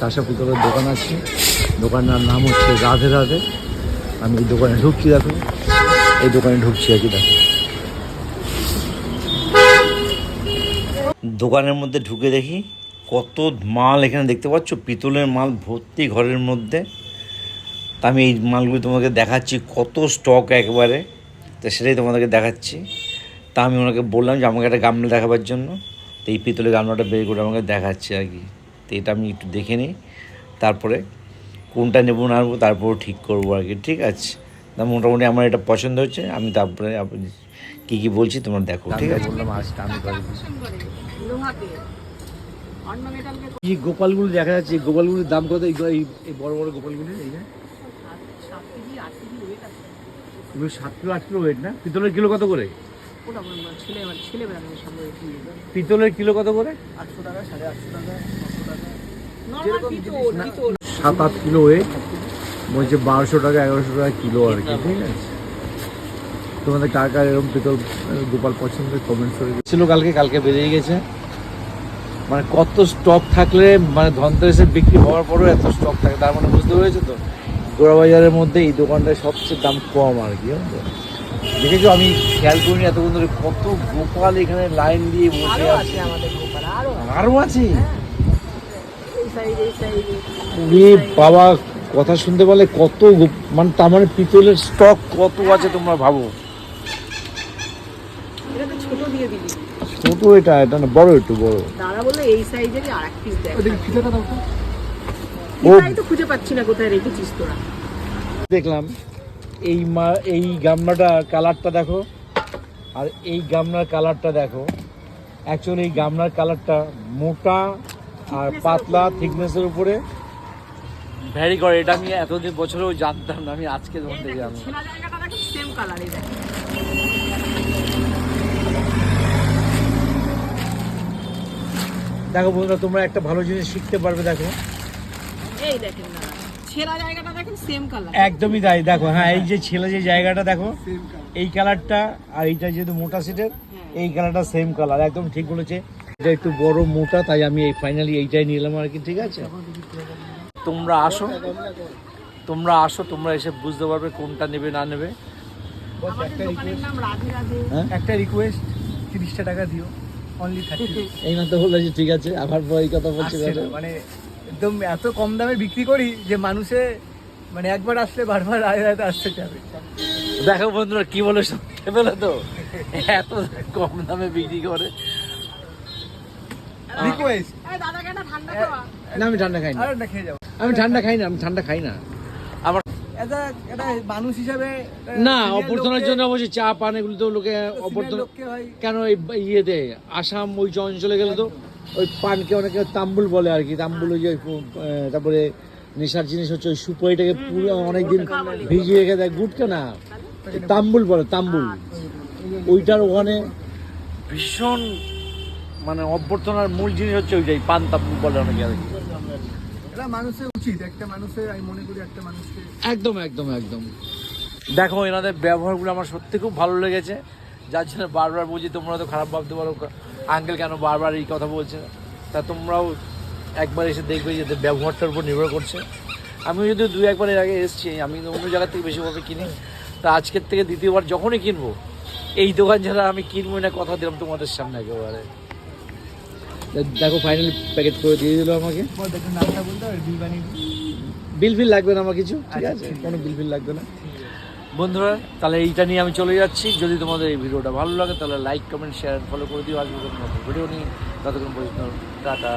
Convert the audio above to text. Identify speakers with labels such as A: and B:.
A: কাঁসা পিতলের দোকান আছে। দোকানটার নাম হচ্ছে রাধে রাধে। আমি এই দোকানে ঢুকছি, দেখো। এই দোকানে ঢুকছি, আর কি দেখো। দোকানের মধ্যে ঢুকে দেখি কত মাল এখানে দেখতে পাচ্ছ। পিতলের মাল ভর্তি ঘরের মধ্যে। তা আমি এই মালগুলি তোমাকে দেখাচ্ছি, কত স্টক একবারে। তো সেটাই তোমাদেরকে দেখাচ্ছি। তা আমি ওনাকে বললাম যে, আমাকে একটা গামলা দেখাবার জন্য। তো এই পিতলের গামলাটা বের করে আমাকে দেখাচ্ছে, আর কি। তো এটা আমি একটু দেখে নিই। তারপরে কোনটা নেব না নেব তারপর ঠিক করব আর কি ঠিক আছে? তা মোটামুটি আমার এটা পছন্দ হচ্ছে আমি তারপরে আপনি কী কী বলছি তোমরা দেখো ঠিক আছে? বললাম আজকে আমি
B: লোহাতে অর্নামেন্টালকে
A: এই গোপালগুলো দেখা যাচ্ছে এই গোপালগুলোর দাম কত? এই বড় বড় গোপালগুলো এই
B: সাত
A: কিলো আট কিলো ওয়েট না? পিতলের কিলো কত করে? পিতলের কিলো কত করে?
B: আটশো টাকা সাড়ে আটশো টাকা নশো টাকা নর্মাল পিতল পিতল
A: সাত আট কিলো ওয়েট বলছে বারোশো টাকা এগারোশো টাকা কিলো আর কি ঠিক আছে? তোমাদের কার কার এরকম পিতল গোপাল পছন্দের কমেন্ট করে ছিল কালকে কালকে বেরিয়ে গেছে। মানে কত স্টক থাকলে মানে ধনতেরাসের বিক্রি হওয়ার পরেও এত স্টক থাকে তার মানে বুঝতে পেরেছ তো? গোড়াবাজারের মধ্যে এই দোকানটায় সবচেয়ে দাম কম আর কি দেখেছ আমি খেয়াল করিনি এতক্ষণ ধরে কত গোপাল এখানে লাইন দিয়ে বসে আছে।
B: আছে আরও
A: আরও আছে? এ বাবা কথা শুনতে পারলে কত মানে তার মানে পিতলের স্টক কত আছে তোমরা ভাবো?
B: ছোট দিয়ে দিবি।
A: ছোট এটা এটা না বড় একটু বড়।
B: দাদা বলল এই সাইজেরই আর এক পিস দেখ
A: ও
B: এটাই তো খুঁজে পাচ্ছি না কোথায় রেখেছিস তোরা।
A: দেখলাম এই মা এই গামলাটা কালারটা দেখো আর এই গামলার কালারটা দেখো। অ্যাকচুয়ালি এই গামলার কালারটা মোটা আর পাতলা থিকনেসের উপরে। ভ্যারি করে এটা আমি এতদিন বছরেও জানতাম না আমি আজকে
B: এই
A: ধরতে
B: দেখো, সেম কালারই
A: বন্ধুরা তোমরা একটা ভালো জিনিস শিখতে পারবে দেখো।
B: এই দেখেন না ছেঁড়া জায়গাটা দেখেন সেম কালার
A: একদমই তাই দেখো হ্যাঁ এই যে ছেলে যে জায়গাটা দেখো এই কালারটা আর এইটা যেহেতু মোটা সিটের এই কালারটা সেম কালার একদম ঠিক বলেছে। এটা একটু বড় মোটা তাই আমি এই ফাইনালি এইটাই নিলাম আর কি ঠিক আছে? তোমরা আসো। তোমরা আসো তোমরা এসে বুঝতে পারবে কোনটা নেবে না নেবে। হ্যাঁ?
C: একটা রিকোয়েস্ট তিরিশটা টাকা দিও। অনলি থার্টি
A: এই মাত্র বলল যে ঠিক আছে আবার পর কথা বলছে?
C: মানে একদম এত কম দামে বিক্রি করি যে মানুষে মানে একবার আসলে বারবার আগে রাতে আসতে চাবে।
A: দেখো বন্ধুরা কি বলে শুনতে পেলে তো। এত কম দামে বিক্রি করে।
C: রিকোয়েস্ট
A: না আমি ঠান্ডা খাই না।
C: আর না খেয়ে যাও।
A: আমি ঠান্ডা খাই না আমি ঠান্ডা খাই না। আমার
C: মানুষ হিসাবে
A: না অভ্যর্থনার জন্য অবশ্যই চা পান এগুলো তো লোকে অভ্যর্থনা কেন এই ইয়েতে আসাম ওই অঞ্চলে গেলে তো ওই পানকে অনেকে তাম্বুল বলে আর কি। তাম্বুল ওই যে তারপরে নেশার জিনিস হচ্ছে ওই সুপারিটাকে পুরো অনেকদিন ভিজিয়ে রেখে দেয়। গুটকা না তাম্বুল বলে তাম্বুল। ওইটার ওখানে ভীষণ মানে অভ্যর্থনার মূল জিনিস হচ্ছে ওইটাই পান তাম্বুল বলে অনেকে আর কি।
C: এটা মানুষের উচিত একটা মানুষের আমি মনে করি একটা মানুষকে
A: একদম একদম একদম। দেখো এনাদের ব্যবহারগুলো আমার সত্যি খুব ভালো লেগেছে। যার জন্য বারবার বুঝি তোমরা তো খারাপ ভাবতে পারো আঙ্কেল কেন বারবার এই কথা বলছে? তা তোমরাও একবার এসে দেখবে যে ব্যবহারটার উপর নির্ভর করছে। আমি যদি দু একবার এর আগে এসেছি আমি অন্য জায়গা থেকে বেশিভাবে কিনি। তা আজকের থেকে দ্বিতীয়বার যখনই কিনবো এই দোকান ছাড়া আমি কিনবো না কথা দিলাম তোমাদের সামনে একেবারে। দেখো ফাইনালি প্যাকেট করে দিয়ে দিল আমাকে।
C: বল
A: ফিল লাগবে না আমার কিছু? ঠিক
C: আচ্ছা,
A: আছে। কোনো বিল ফিল লাগবে না। বন্ধুরা তাহলে এইটা নিয়ে আমি চলে যাচ্ছি। যদি তোমাদের এই ভিডিওটা ভালো লাগে তাহলে লাইক কমেন্ট শেয়ার ফলো করে দিও। আসবে ভিডিও নিয়ে ততক্ষণ পর্যন্ত টাটা।